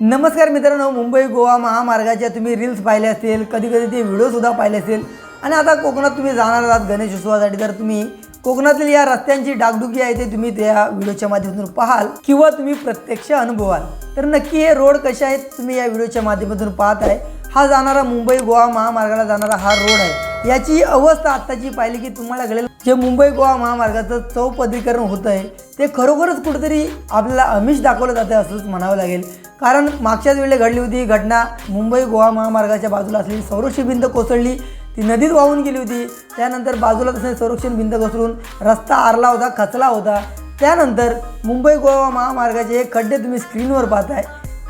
नमस्कार मित्रांनो मुंबई गोवा महामार्गाच्या तुम्ही रील्स पाहिले असतील कधी कधी ते व्हिडिओसुद्धा पाहिले असतील. आणि आता कोकणात तुम्ही जाणार आहात गणेश उत्सवासाठी. तर तुम्ही कोकणातील या रस्त्यांची डागडुगी आहे ते तुम्ही त्या व्हिडिओच्या माध्यमातून पाहाल किंवा तुम्ही प्रत्यक्ष अनुभवाल. तर नक्की हे रोड कसे आहेत तुम्ही या व्हिडिओच्या माध्यमातून पाहत आहे. हा जाणारा मुंबई गोवा महामार्गाला जाणारा हा रोड आहे. याची अवस्था आत्ताची पाहिली की तुम्हाला कळेल जे मुंबई गोवा महामार्गाचं चौपदरीकरण होतं आहे ते खरोखरच कुठेतरी आपल्याला अमिष दाखवलं जातं असंच म्हणावं लागेल. कारण मागच्याच वेळेला घडली होती ही घटना. मुंबई गोवा महामार्गाच्या बाजूला असलेली संरक्षण भिंत कोसळली. ती नदीत वाहून गेली होती. त्यानंतर बाजूला तसं संरक्षण भिंत कोसळून रस्ता आरला होता खचला होता. त्यानंतर मुंबई गोवा महामार्गाचे हे खड्डे तुम्ही स्क्रीनवर पाहताय.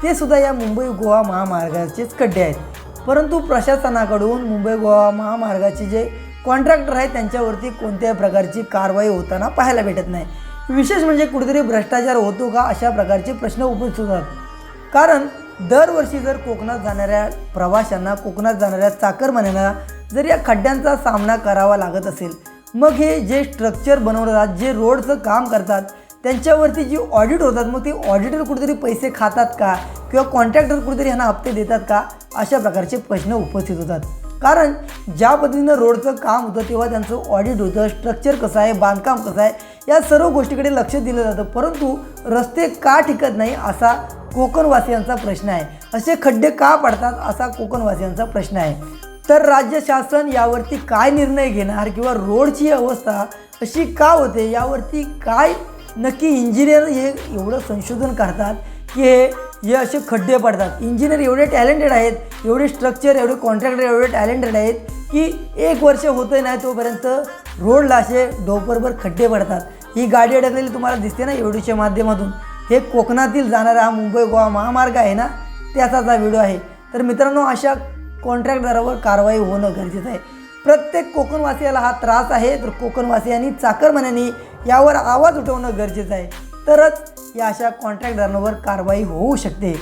ते सुद्धा या मुंबई गोवा महामार्गाचेच खड्डे आहेत. परंतु प्रशासनाकडून मुंबई गोवा महामार्गाचे जे कॉन्ट्रॅक्टर आहेत त्यांच्यावरती कोणत्याही प्रकारची कारवाई होताना पाहायला भेटत नाही. विशेष म्हणजे कुठेतरी भ्रष्टाचार होतो का अशा प्रकारचे प्रश्न उपस्थित होतात. कारण दरवर्षी जर कोकणात जाणाऱ्या प्रवाशांना कोकणात जाणाऱ्या चाकरमान्यांना जर या खड्ड्यांचा सामना करावा लागत असेल मग हे जे स्ट्रक्चर बनवतात जे रोडचं काम करतात त्यांच्यावरती जी ऑडिट होतात मग ते ऑडिटर कुठेतरी पैसे खातात का? किंवा कॉन्ट्रॅक्टर कुठेतरी ह्यांना हप्ते देतात का? अशा प्रकारचे प्रश्न उपस्थित होतात. कारण ज्या पद्धतीनं रोडचं काम होतं तेव्हा त्यांचं ऑडिट होतं स्ट्रक्चर कसं आहे बांधकाम कसं आहे या सर्व गोष्टीकडे लक्ष दिलं जातं. परंतु रस्ते का टिकत नाही असा कोकणवासियांचा प्रश्न आहे. असे खड्डे का पडतात असा कोकणवासियांचा प्रश्न आहे. तर राज्य शासन यावरती काय निर्णय घेणार किंवा रोडची अवस्था अशी का होते यावरती काय नक्की इंजिनियर हे एवढं संशोधन करतात की हे हे असे खड्डे पडतात. इंजिनियर एवढे टॅलेंटेड आहेत एवढे स्ट्रक्चर एवढे कॉन्ट्रॅक्टर एवढे टॅलेंटेड आहेत की एक वर्ष होतं नाही तोपर्यंत रोडला असे डोपरभर खड्डे पडतात. ही गाडी अडकलेली तुम्हाला दिसते ना एवढीच्या माध्यमातून. हे कोकणातील जाणारा हा मुंबई गोवा महामार्ग आहे ना त्याचाच हा व्हिडिओ आहे. तर मित्रांनो अशा कॉन्ट्रॅक्टदारावर कारवाई होणं गरजेचं आहे. प्रत्येक कोकणवासियाला हा त्रास आहे तर कोकणवासियांनी चाकरमान्यांनी यावर आवाज उठवणं गरजेचं आहे. तरच या अशा कॉन्ट्रॅक्टदारांवर कारवाई होऊ शकते.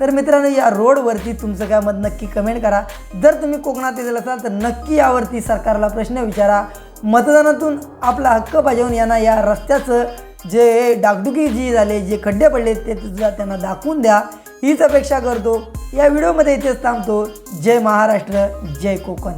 तर मित्रांनो या रोडवरती तुमचं काय मत नक्की कमेंट करा. जर तुम्ही कोकणात येत असाल तर नक्की यावरती सरकारला प्रश्न विचारा. मतदानातून आपला हक्क बजावून यांना या रस्त्याचं जे डागडुकी जी झाले जे खड्डे पडले ते सुद्धा त्यांना दाखवून द्या. हीच अपेक्षा करतो. या व्हिडिओमध्ये इथेच थांबतो. जय महाराष्ट्र जय कोकण.